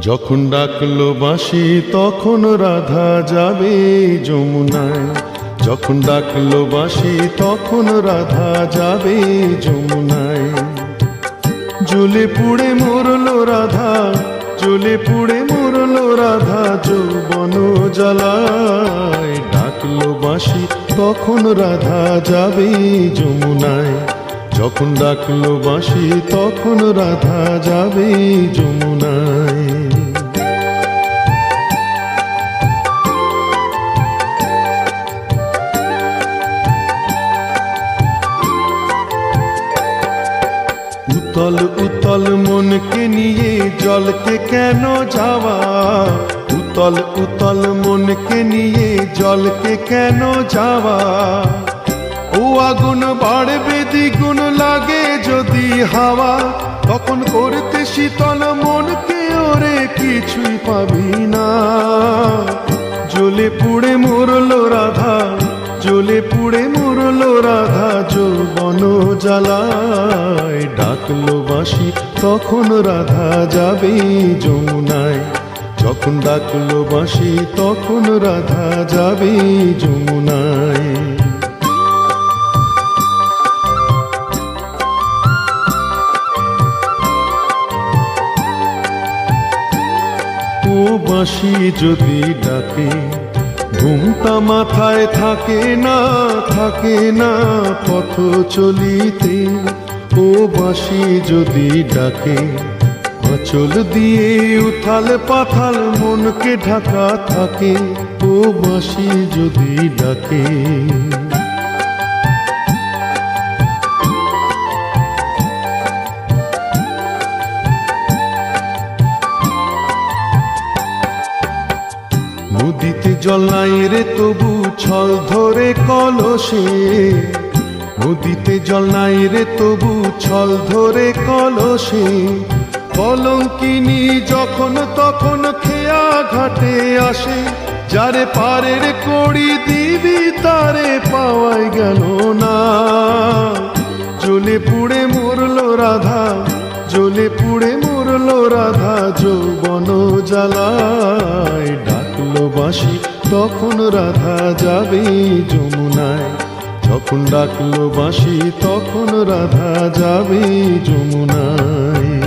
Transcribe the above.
যখন ডাকলো বাঁশি, তখন রাধা যাবে যমুনায়। যখন ডাকলো বাঁশি, তখন রাধা যাবে যমুনায়। জ্বলে পুড়ে মরলো রাধা, জ্বলে পুড়ে মরলো রাধা যৌবন জ্বালায়। ডাকলো বাঁশি, তখন রাধা যাবে যমুনায়। যখন ডাকলো বাঁশি, তখন রাধা যাবে যমুনায়। উতল উতল মনকে নিয়ে জলকে কেন যাওয়া? উতল উতল মনকে নিয়ে জলকে কেন যাওয়া? ও আগুন বাড়বে, দ্বিগুণ লাগে যদি হাওয়া। তখন করতে শীতল মনকে ওরে কিছুই পাবি না। জ্বলে পুড়ে মরলো রাধা, জ্বলে পুড়ে মরলো রাধা, যৌবন জ্বালায় ডাকলো বাঁশি তখন রাধা যাবে যমুনায়। যখন ডাকলো বাঁশি তখন রাধা যাবে যমুনায়। ও বাঁশি যদি ডাকে, ঘুমটা মাথায় থাকে না থাকে না পথ চলিতে। ও বাঁশি যদি ডাকে, আঁচল দিয়ে উথাল পাথাল মনকে ঢাকা থাকে। ও বাঁশি যদি ডাকে। জল নাই রে তবু, ছল ধরে কলসে। নদীতে জল নাই রে তবু ছল ধরে কলসে। কলঙ্কিনী যখন তখন খেয়া ঘাটে আসে। যারে পারের কড়ি দিবি তারে পাওয়াই গেল না। জ্বলে পুড়ে মরলো রাধা জ্বলে পুড়ে মরলো রাধা, যৌবন জ্বালায় ডাকলো বাঁশি, তখন রাধা যাবে যমুনায়। যখন ডাকলো বাঁশি তখন রাধা যাবে যমুনায়।